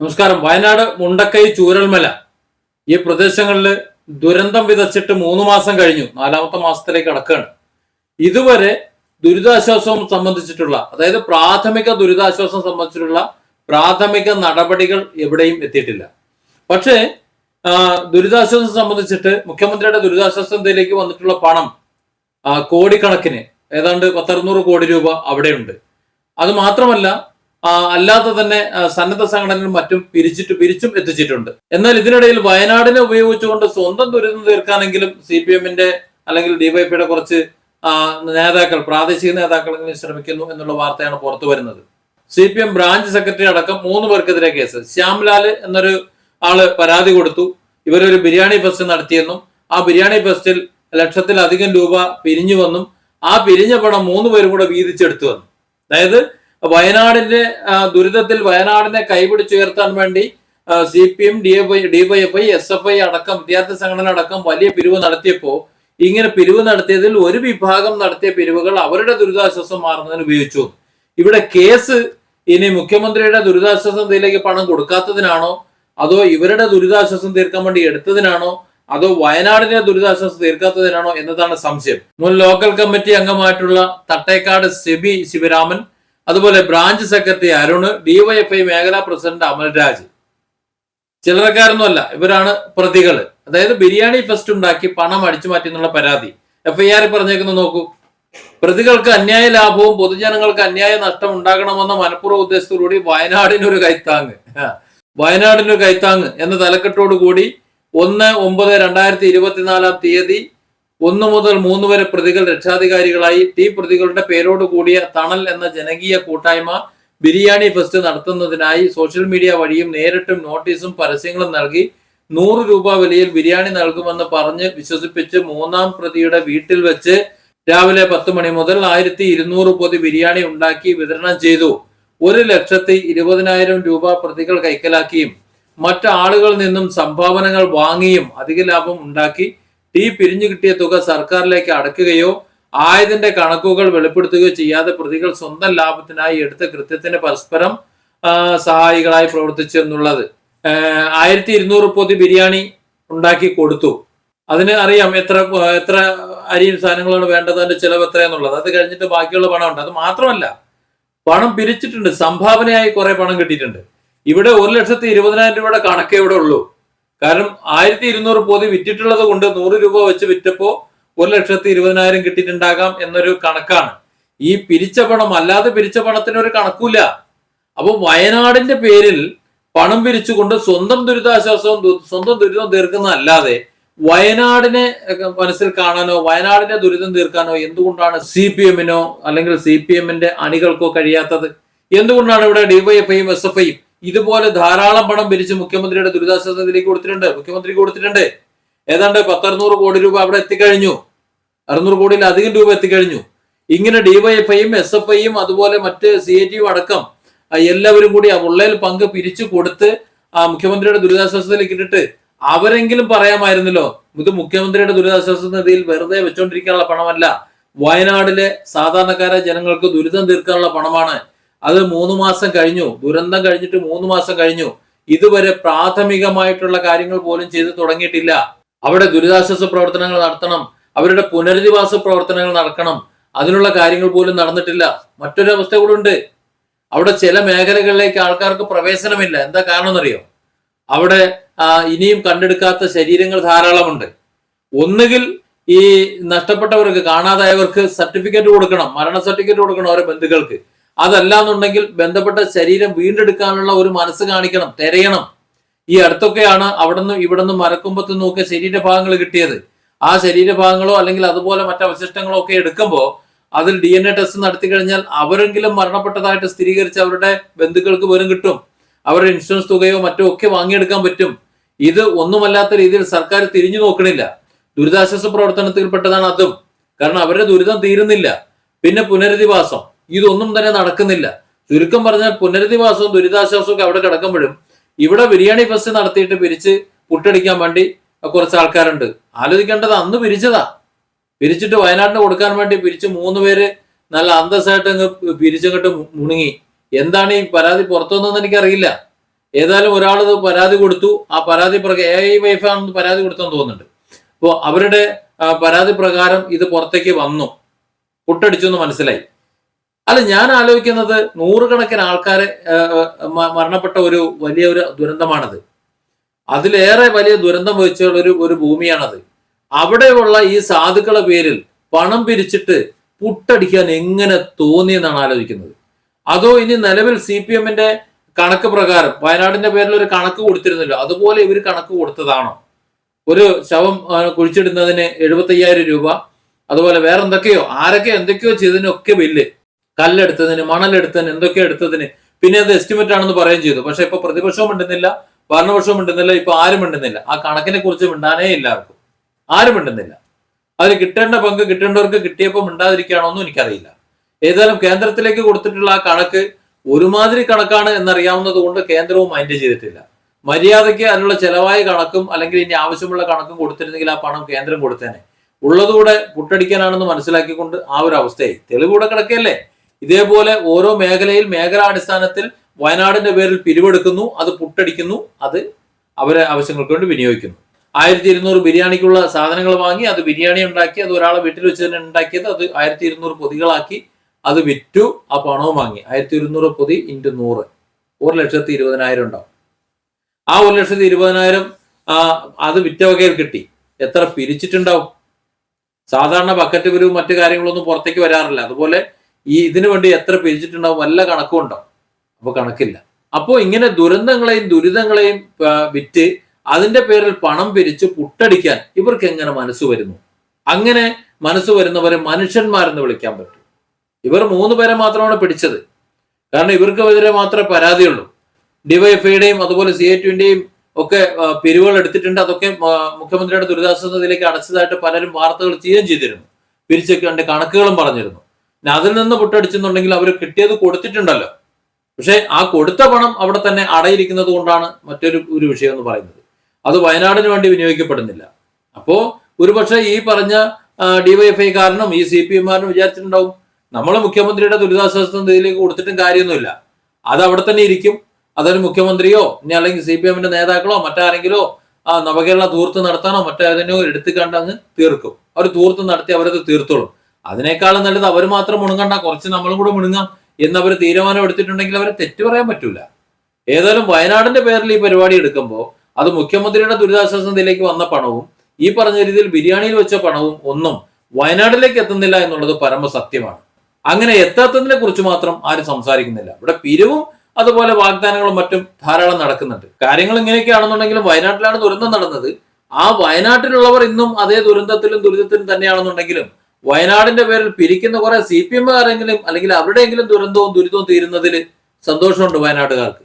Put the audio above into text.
നമസ്കാരം. വയനാട് മുണ്ടക്കൈ ചൂരൽമല. ഈ പ്രദേശങ്ങളിൽ ദുരന്തം വിതച്ചിട്ട് മൂന്ന് മാസം കഴിഞ്ഞു. നാലാമത്തെ മാസത്തിലേക്ക് അടക്കുകയാണ് ഇതുവരെ ദുരിതാശ്വാസം സംബന്ധിച്ചിട്ടുള്ള അതായത് പ്രാഥമിക ദുരിതാശ്വാസം സംബന്ധിച്ചിട്ടുള്ള പ്രാഥമിക നടപടികൾ എവിടെയും എത്തിയിട്ടില്ല. പക്ഷേ ദുരിതാശ്വാസം സംബന്ധിച്ചിട്ട് മുഖ്യമന്ത്രിയുടെ ദുരിതാശ്വാസ നിധിയിലേക്ക് വന്നിട്ടുള്ള പണം കോടിക്കണക്കിന് ഏതാണ്ട് പത്തറുന്നൂറ് കോടി രൂപ അവിടെയുണ്ട്. അത് മാത്രമല്ല അല്ലാതെ തന്നെ സന്നദ്ധ സംഘടനകളും മറ്റും പിരിച്ചിട്ട് പിരിച്ചും എത്തിച്ചിട്ടുണ്ട്. എന്നാൽ ഇതിനിടയിൽ വയനാടിനെ ഉപയോഗിച്ചുകൊണ്ട് സ്വന്തം ദുരിതം തീർക്കാനെങ്കിലും സി പി എമ്മിന്റെ അല്ലെങ്കിൽ ഡിവൈപിയുടെ കുറച്ച് നേതാക്കൾ പ്രാദേശിക നേതാക്കളെങ്കിലും ശ്രമിക്കുന്നു എന്നുള്ള വാർത്തയാണ് പുറത്തു വരുന്നത്. C P M branch secretary അടക്കം മൂന്ന് പേർക്കെതിരെ കേസ്. ശ്യാംലാൽ എന്നൊരു ആൾ പരാതി കൊടുത്തു. ഇവരൊരു ബിരിയാണി ഫെസ്റ്റ് നടത്തിയെന്നും ആ ബിരിയാണി ഫെസ്റ്റിൽ ലക്ഷത്തിലധികം രൂപ പിരിഞ്ഞു വന്നും ആ പിരിഞ്ഞ പണം മൂന്ന് പേരും കൂടെ വീതിച്ചെടുത്തു വന്നു. അതായത് വയനാടിന്റെ ദുരിതത്തിൽ വയനാടിനെ കൈപിടിച്ചുയർത്താൻ വേണ്ടി C P M D F I DYFI S F I അടക്കം വിദ്യാർത്ഥി സംഘടന അടക്കം വലിയ പിരിവ് നടത്തിയപ്പോൾ ഇങ്ങനെ പിരിവ് നടത്തിയതിൽ ഒരു വിഭാഗം നടത്തിയ പിരിവുകൾ അവരുടെ ദുരിതാശ്വാസം മാറുന്നതിന് ഉപയോഗിച്ചു. ഇവിടെ കേസ് ഇനി മുഖ്യമന്ത്രിയുടെ ദുരിതാശ്വാസ നിധിയിലേക്ക് പണം കൊടുക്കാത്തതിനാണോ? അതോ ഇവരുടെ ദുരിതാശ്വാസം തീർക്കാൻ വേണ്ടി എടുത്തതിനാണോ? അതോ വയനാടിന്റെ ദുരിതാശ്വാസം തീർക്കാത്തതിനാണോ എന്നതാണ് സംശയം. മുൻ ലോക്കൽ കമ്മിറ്റി അംഗമായിട്ടുള്ള തട്ടേക്കാട് സെബി ശിവരാമൻ അതുപോലെ ബ്രാഞ്ച് സെക്രട്ടറി അരുണ് ഡിവൈഎഫ്ഐ മേഖലാ പ്രസിഡന്റ് അമൽരാജ്. ചിലരക്കാരൊന്നുമല്ല ഇവരാണ് പ്രതികൾ അതായത് ബിരിയാണി ഫെസ്റ്റ് ഉണ്ടാക്കി പണം അടിച്ചു മാറ്റി എന്നുള്ള പരാതി. എഫ്ഐആർ പറഞ്ഞേക്കുന്നത് നോക്കൂ. പ്രതികൾക്ക് അന്യായ ലാഭവും പൊതുജനങ്ങൾക്ക് അന്യായ നഷ്ടം ഉണ്ടാകണമെന്ന മനഃപൂർവ ഉദ്ദേശത്തോടുകൂടി വയനാടിനൊരു കൈത്താങ്. വയനാടിനൊരു കൈത്താങ് എന്ന തലക്കെട്ടോടുകൂടി ഒന്ന് ഒമ്പത് രണ്ടായിരത്തി ഇരുപത്തിനാലാം തീയതി ഒന്ന് മുതൽ മൂന്ന് വരെ പ്രതികൾ രക്ഷാധികാരികളായി. ടി പ്രതികളുടെ പേരോട് കൂടിയ തണൽ എന്ന ജനകീയ കൂട്ടായ്മ ബിരിയാണി ഫെസ്റ്റ് നടത്തുന്നതിനായി സോഷ്യൽ മീഡിയ വഴിയും നേരിട്ടും നോട്ടീസും പരസ്യങ്ങളും നൽകി. നൂറ് രൂപ വിലയിൽ ബിരിയാണി നൽകുമെന്ന് പറഞ്ഞ് വിശ്വസിപ്പിച്ച് മൂന്നാം പ്രതിയുടെ വീട്ടിൽ വെച്ച് രാവിലെ പത്ത് മണി മുതൽ ആയിരത്തി ഇരുന്നൂറ് പൊതി ബിരിയാണി ഉണ്ടാക്കി വിതരണം ചെയ്തു. ഒരു ലക്ഷത്തി ഇരുപതിനായിരം രൂപ പ്രതികൾ കൈക്കലാക്കിയും മറ്റ് ആളുകളിൽ നിന്നും സംഭാവനകൾ വാങ്ങിയും അധിക ലാഭം ഉണ്ടാക്കി. ടീ പിരിഞ്ഞു കിട്ടിയ തുക സർക്കാരിലേക്ക് അടക്കുകയോ ആയതിന്റെ കണക്കുകൾ വെളിപ്പെടുത്തുകയോ ചെയ്യാതെ പ്രതികൾ സ്വന്തം ലാഭത്തിനായി എടുത്ത കൃത്യത്തിന് പരസ്പരം സഹായികളായി പ്രവർത്തിച്ചു എന്നുള്ളത്. ആയിരത്തി ഇരുന്നൂറ് പൊതി ബിരിയാണി ഉണ്ടാക്കി കൊടുത്തു. അതിന് അറിയാം എത്ര എത്ര അരിയും സാധനങ്ങളാണ് വേണ്ടത് അതിന്റെ ചിലവ് എത്രയെന്നുള്ളത്. അത് കഴിഞ്ഞിട്ട് ബാക്കിയുള്ള പണം ഉണ്ട് അത് മാത്രമല്ല പണം പിരിച്ചിട്ടുണ്ട്. സംഭാവനയായി കുറെ പണം കിട്ടിയിട്ടുണ്ട്. ഇവിടെ ഒരു ലക്ഷത്തി ഇരുപതിനായിരം രൂപയുടെ കണക്കേ ഇവിടെ ഉള്ളൂ. കാരണം ആയിരത്തി ഇരുന്നൂറ് പൊതി വിറ്റിട്ടുള്ളത് കൊണ്ട് നൂറ് രൂപ വെച്ച് വിറ്റപ്പോ ഒരു ലക്ഷത്തി ഇരുപതിനായിരം കിട്ടിയിട്ടുണ്ടാകാം എന്നൊരു കണക്കാണ്. ഈ പിരിച്ച പണം അല്ലാതെ പിരിച്ച പണത്തിന് ഒരു കണക്കൂല അപ്പൊ വയനാടിന്റെ പേരിൽ പണം പിരിച്ചുകൊണ്ട് സ്വന്തം ദുരിതാശ്വാസവും സ്വന്തം ദുരിതം തീർക്കുന്ന അല്ലാതെ വയനാടിനെ മനസ്സിൽ കാണാനോ വയനാടിന്റെ ദുരിതം തീർക്കാനോ എന്തുകൊണ്ടാണ് സി പി എമ്മിനോ അല്ലെങ്കിൽ സി പി എമ്മിന്റെ അണികൾക്കോ കഴിയാത്തത്? എന്തുകൊണ്ടാണ് ഇവിടെ ഡിവൈഎഫ്ഐയും എസ് എഫ് ഐയും ഇതുപോലെ ധാരാളം പണം പിരിച്ച് മുഖ്യമന്ത്രിയുടെ ദുരിതാശ്വാസ നിധിയിലേക്ക് കൊടുത്തിട്ടുണ്ട്. മുഖ്യമന്ത്രി കൊടുത്തിട്ടുണ്ട്. ഏതാണ്ട് പത്തറുന്നൂറ് കോടി രൂപ അവിടെ എത്തിക്കഴിഞ്ഞു. അറുന്നൂറ് കോടിയിലധികം രൂപ എത്തിക്കഴിഞ്ഞു. ഇങ്ങനെ ഡിവൈഎഫ്ഐയും എസ് എഫ് ഐയും അതുപോലെ മറ്റ് സി ഐ ടിയും അടക്കം എല്ലാവരും കൂടി ആ ഉള്ളയിൽ പങ്ക് പിരിച്ചു കൊടുത്ത് ആ മുഖ്യമന്ത്രിയുടെ ദുരിതാശ്വാസത്തിലേക്ക് ഇട്ടിട്ട് അവരെങ്കിലും പറയാമായിരുന്നല്ലോ ഇത് മുഖ്യമന്ത്രിയുടെ ദുരിതാശ്വാസ നിധിയിൽ വെറുതെ വെച്ചോണ്ടിരിക്കാനുള്ള പണമല്ല. വയനാടിലെ സാധാരണക്കാരായ ജനങ്ങൾക്ക് ദുരിതം തീർക്കാനുള്ള പണമാണ്. അത് മൂന്ന് മാസം കഴിഞ്ഞു. ദുരന്തം കഴിഞ്ഞിട്ട് മൂന്ന് മാസം കഴിഞ്ഞു. ഇതുവരെ പ്രാഥമികമായിട്ടുള്ള കാര്യങ്ങൾ പോലും ചെയ്തു തുടങ്ങിയിട്ടില്ല. അവിടെ ദുരിതാശ്വാസ പ്രവർത്തനങ്ങൾ നടത്തണം. അവരുടെ പുനരധിവാസ പ്രവർത്തനങ്ങൾ നടക്കണം. അതിനുള്ള കാര്യങ്ങൾ പോലും നടന്നിട്ടില്ല. മറ്റൊരു അവസ്ഥ കൂടെ ഉണ്ട്. അവിടെ ചില മേഖലകളിലേക്ക് ആൾക്കാർക്ക് പ്രവേശനമില്ല. എന്താ കാരണം എന്നറിയോ അവിടെ ഇനിയും കണ്ടെടുക്കാത്ത ശരീരങ്ങൾ ധാരാളമുണ്ട്. ഒന്നുകിൽ ഈ നഷ്ടപ്പെട്ടവർക്ക് കാണാതായവർക്ക് സർട്ടിഫിക്കറ്റ് കൊടുക്കണം. മരണ സർട്ടിഫിക്കറ്റ് കൊടുക്കണം ഓരോ ബന്ധുക്കൾക്ക്. അതല്ല എന്നുണ്ടെങ്കിൽ ബന്ധപ്പെട്ട ശരീരം വീണ്ടെടുക്കാനുള്ള ഒരു മനസ്സ് കാണിക്കണം തിരയണം. ഈ അടുത്തൊക്കെയാണ് അവിടെ നിന്നും ഇവിടെ നിന്നും മരക്കുമ്പത്തു നിന്നൊക്കെ ശരീരഭാഗങ്ങൾ കിട്ടിയത്. ആ ശരീരഭാഗങ്ങളോ അല്ലെങ്കിൽ അതുപോലെ മറ്റു അവശിഷ്ടങ്ങളോ ഒക്കെ എടുക്കുമ്പോൾ അതിൽ ഡി എൻ എ ടെസ്റ്റ് നടത്തി കഴിഞ്ഞാൽ അവരെങ്കിലും മരണപ്പെട്ടതായിട്ട് സ്ഥിരീകരിച്ച് അവരുടെ ബന്ധുക്കൾക്ക് വരും കിട്ടും. അവരുടെ ഇൻഷുറൻസ് തുകയോ മറ്റോ ഒക്കെ വാങ്ങിയെടുക്കാൻ പറ്റും. ഇത് ഒന്നുമല്ലാത്ത രീതിയിൽ സർക്കാർ തിരിഞ്ഞു നോക്കണില്ല. ദുരിതാശ്വാസ പ്രവർത്തനത്തിൽപ്പെട്ടതാണ് അതും. കാരണം അവരുടെ ദുരിതം തീരുന്നില്ല. പിന്നെ പുനരധിവാസം. ഇതൊന്നും തന്നെ നടക്കുന്നില്ല. ചുരുക്കം പറഞ്ഞാൽ പുനരധിവാസവും ദുരിതാശ്വാസവും ഒക്കെ അവിടെ കിടക്കുമ്പോഴും ഇവിടെ ബിരിയാണി ഫെസ്റ്റ് നടത്തിയിട്ട് പിരിച്ച് പുട്ടടിക്കാൻ വേണ്ടി കുറച്ച് ആൾക്കാരുണ്ട്. ആലോചിക്കേണ്ടത് അന്ന് പിരിച്ചതാ. പിരിച്ചിട്ട് വയനാടിന് കൊടുക്കാൻ വേണ്ടി പിരിച്ച് മൂന്ന് പേര് നല്ല അന്തസ്സായിട്ട് അങ്ങ് പിരിച്ചങ്ങോട്ട് മുണുങ്ങി. എന്താണ് ഈ പരാതി പുറത്തു വന്നതെന്ന് എനിക്കറിയില്ല. ഏതായാലും ഒരാൾ പരാതി കൊടുത്തു. ആ പരാതി പ്രകാരം എ ഐ വൈഫാണെന്ന് പരാതി കൊടുത്തെന്ന് തോന്നുന്നുണ്ട്. അപ്പോൾ അവരുടെ പരാതി പ്രകാരം ഇത് പുറത്തേക്ക് വന്നു. പുട്ടടിച്ചു എന്ന് മനസ്സിലായി. അല്ല ഞാൻ ആലോചിക്കുന്നത് നൂറുകണക്കിന് ആൾക്കാരെ മരണപ്പെട്ട ഒരു വലിയ ഒരു ദുരന്തമാണത്. അതിലേറെ വലിയ ദുരന്തം വഹിച്ചുള്ള ഒരു ഒരു ഭൂമിയാണത്. അവിടെയുള്ള ഈ സാധുക്കളെ പേരിൽ പണം പിരിച്ചിട്ട് പുട്ടടിക്കാൻ എങ്ങനെ തോന്നിയെന്നാണ് ആലോചിക്കുന്നത്. അതോ ഇനി നിലവിൽ സി പി എമ്മിന്റെ കണക്ക് പ്രകാരം വയനാടിന്റെ പേരിൽ ഒരു കണക്ക് കൊടുത്തിരുന്നല്ലോ അതുപോലെ ഇവർ കണക്ക് കൊടുത്തതാണോ? ഒരു ശവം കുഴിച്ചിടുന്നതിന് എഴുപത്തയ്യായിരം രൂപ അതുപോലെ വേറെ എന്തൊക്കെയോ ആരൊക്കെ എന്തൊക്കെയോ ചെയ്തതിനൊക്കെ ബില്ല്. കല്ലെടുത്തതിന് മണലെടുത്തതിന് എന്തൊക്കെ എടുത്തതിന്. പിന്നെ അത് എസ്റ്റിമേറ്റ് ആണെന്ന് പറയുകയും ചെയ്തു. പക്ഷെ ഇപ്പൊ പ്രതിപക്ഷവും മിണ്ടുന്നില്ല ഭരണപക്ഷവും മിണ്ടുന്നില്ല ഇപ്പൊ ആരും മിണ്ടുന്നില്ല. ആ കണക്കിനെ കുറിച്ച് മിണ്ടാനേ ഇല്ല ആരും മിണ്ടുന്നില്ല. അതിൽ കിട്ടേണ്ട പങ്ക് കിട്ടേണ്ടവർക്ക് കിട്ടിയപ്പോൾ മിണ്ടാതിരിക്കുകയാണോന്നും എനിക്കറിയില്ല. ഏതായാലും കേന്ദ്രത്തിലേക്ക് കൊടുത്തിട്ടുള്ള ആ കണക്ക് ഒരുമാതിരി കണക്കാണ് എന്നറിയാവുന്നത് കൊണ്ട് കേന്ദ്രവും മൈൻഡ് ചെയ്തിട്ടില്ല. മര്യാദയ്ക്ക് അതിനുള്ള ചെലവായ കണക്കും അല്ലെങ്കിൽ ഇനി ആവശ്യമുള്ള കണക്കും കൊടുത്തിരുന്നെങ്കിൽ ആ പണം കേന്ദ്രം കൊടുത്തേനെ. ഉള്ളതുകൂടെ പുട്ടടിക്കാനാണെന്ന് മനസ്സിലാക്കിക്കൊണ്ട് ആ ഒരു അവസ്ഥയായി. തെളിവൂടെ കിടക്കല്ലേ ഇതേപോലെ ഓരോ മേഖലയിൽ മേഖലാടിസ്ഥാനത്തിൽ വയനാടിന്റെ പേരിൽ പിരിവെടുക്കുന്നു അത് പുട്ടടിക്കുന്നു അത് അവരെ ആവശ്യങ്ങൾക്ക് വേണ്ടി വിനിയോഗിക്കുന്നു. ആയിരത്തി ഇരുന്നൂറ് ബിരിയാണിക്കുള്ള സാധനങ്ങൾ വാങ്ങി അത് ബിരിയാണി ഉണ്ടാക്കി അത് ഒരാളെ വീട്ടിൽ വെച്ച് തന്നെ ഉണ്ടാക്കിയത് അത് ആയിരത്തി ഇരുന്നൂറ് പൊതികളാക്കി അത് വിറ്റു ആ പണവും വാങ്ങി. ആയിരത്തി ഇരുന്നൂറ് പൊതി ഇന്റു നൂറ്. ഒരു ലക്ഷത്തി ഇരുപതിനായിരം ഉണ്ടാവും. ആ ഒരു ലക്ഷത്തി ഇരുപതിനായിരം അത് വിറ്റ വകയിൽ കിട്ടി. എത്ര പിരിച്ചിട്ടുണ്ടാവും? സാധാരണ ബക്കറ്റ് പിരിവും മറ്റു കാര്യങ്ങളൊന്നും പുറത്തേക്ക് വരാറില്ല. അതുപോലെ ഈ ഇതിനു വേണ്ടി എത്ര പിരിച്ചിട്ടുണ്ടാവും വല്ല കണക്കും ഉണ്ടാവും അപ്പൊ കണക്കില്ല. അപ്പോൾ ഇങ്ങനെ ദുരന്തങ്ങളെയും ദുരിതങ്ങളെയും വിറ്റ് അതിന്റെ പേരിൽ പണം പിരിച്ച് പുട്ടടിക്കാൻ ഇവർക്ക് എങ്ങനെ മനസ്സ് വരുന്നു? അങ്ങനെ മനസ്സ് വരുന്നവരെ മനുഷ്യന്മാരെന്ന് വിളിക്കാൻ പറ്റും. ഇവർ മൂന്ന് പേരെ മാത്രമാണ് പിടിച്ചത്. കാരണം ഇവർക്ക് എതിരെ മാത്രമേ പരാതിയുള്ളൂ. ഡിവൈഎഫ്ഐയുടെയും അതുപോലെ സി എ ടുവിന്റെയും ഒക്കെ പിരിവുകൾ എടുത്തിട്ടുണ്ട്. അതൊക്കെ മുഖ്യമന്ത്രിയുടെ ദുരിതാശ്വാസ നിധിയിലേക്ക് അടച്ചതായിട്ട് പലരും വാർത്തകൾ ചെയ്യുകയും ചെയ്തിരുന്നു. പിരിച്ചൊക്കെ കണക്കുകളും പറഞ്ഞിരുന്നു. അതിൽ നിന്ന് പൊട്ടടിച്ചെന്നുണ്ടെങ്കിൽ അവർ കിട്ടിയത് കൊടുത്തിട്ടുണ്ടല്ലോ. പക്ഷേ ആ കൊടുത്ത പണം അവിടെ തന്നെ അടയിരിക്കുന്നത് കൊണ്ടാണ് മറ്റൊരു ഒരു വിഷയം എന്ന് പറയുന്നത്. അത് വയനാടിന് വേണ്ടി വിനിയോഗിക്കപ്പെടുന്നില്ല. അപ്പോൾ ഒരുപക്ഷെ ഈ പറഞ്ഞ ഡിവൈഎഫ്ഐ കാരണം ഈ സി പി എമ്മാരനും വിചാരിച്ചിട്ടുണ്ടാവും. നമ്മൾ മുഖ്യമന്ത്രിയുടെ ദുരിതാശ്വാസ നിധിയിലേക്ക് കൊടുത്തിട്ടും കാര്യമൊന്നുമില്ല. അത് അവിടെ തന്നെ ഇരിക്കും. അതൊരു മുഖ്യമന്ത്രിയോ ഇനി അല്ലെങ്കിൽ സി പി എമ്മിന്റെ നേതാക്കളോ മറ്റാരെങ്കിലോ ആ നവകേരള തൂർത്ത് നടത്താനോ മറ്റേതിനോ എടുത്തു കണ്ടങ്ങ് തീർക്കും. അവർ തൂർത്ത് നടത്തി അവരത് തീർത്തോളും. അതിനേക്കാളും നല്ലത് അവർ മാത്രം മുണുങ്ങണ്ട കുറച്ച് നമ്മളും കൂടെ മുണുങ്ങാം എന്നവർ തീരുമാനം എടുത്തിട്ടുണ്ടെങ്കിൽ അവരെ തെറ്റു പറയാൻ പറ്റൂല. ഏതായാലും വയനാടിന്റെ പേരിൽ ഈ പരിപാടി എടുക്കുമ്പോൾ അത് മുഖ്യമന്ത്രിയുടെ ദുരിതാശ്വാസ നിധിയിലേക്ക് വന്ന പണവും ഈ പറഞ്ഞ രീതിയിൽ ബിരിയാണിയിൽ വെച്ച പണവും ഒന്നും വയനാട്ടിലേക്ക് എത്തുന്നില്ല എന്നുള്ളത് പരമസത്യമാണ് അങ്ങനെ എത്താത്തതിനെ കുറിച്ച് മാത്രം ആരും സംസാരിക്കുന്നില്ല. ഇവിടെ പിരിവും അതുപോലെ വാഗ്ദാനങ്ങളും മറ്റും ധാരാളം നടക്കുന്നുണ്ട്. കാര്യങ്ങൾ ഇങ്ങനെയൊക്കെയാണെന്നുണ്ടെങ്കിലും വയനാട്ടിലാണ് ദുരന്തം നടന്നത്. ആ വയനാട്ടിലുള്ളവർ ഇന്നും അതേ ദുരന്തത്തിലും ദുരിതത്തിലും തന്നെയാണെന്നുണ്ടെങ്കിലും വയനാടിന്റെ പേരിൽ പിരിക്കുന്ന കുറെ സി പി എമ്മുകാരെങ്കിലും അല്ലെങ്കിൽ അവരുടെയെങ്കിലും ദുരന്തവും ദുരിതവും തീരുന്നതിൽ സന്തോഷമുണ്ട് വയനാട്ടുകാർക്ക്.